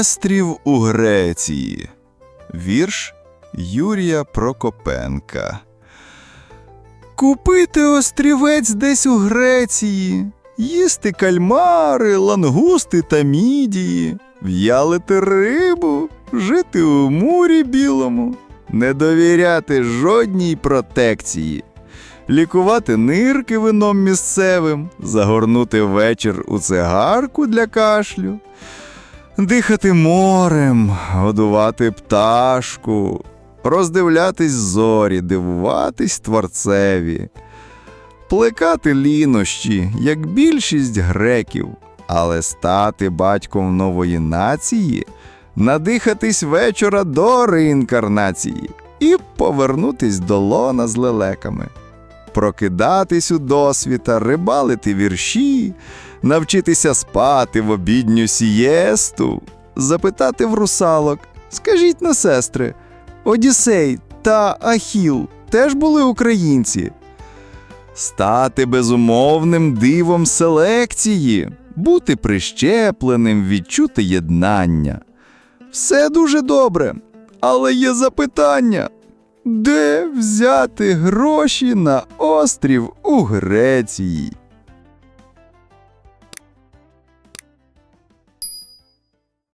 Острів у Греції. Вірш Юрія Прокопенка. Купити острівець десь у Греції, їсти кальмари, лангусти та мідії, в'ялити рибу, жити у мурі білому, не довіряти жодній протекції, лікувати нирки вином місцевим, загорнути вечір у цигарку для кашлю, дихати морем, годувати пташку, роздивлятись зорі, дивуватись творцеві, плекати лінощі, як більшість греків, але стати батьком нової нації, надихатись вечора до реінкарнації і повернутись до лона з лелеками, прокидатись у досвіта, рибалити вірші, навчитися спати в обідню сієсту, запитати в русалок, скажіть на сестри, Одіссей та Ахіл теж були українці. Стати безумовним дивом селекції, бути прищепленим, відчути єднання. Все дуже добре, але є запитання. Де взяти гроші на острів у Греції?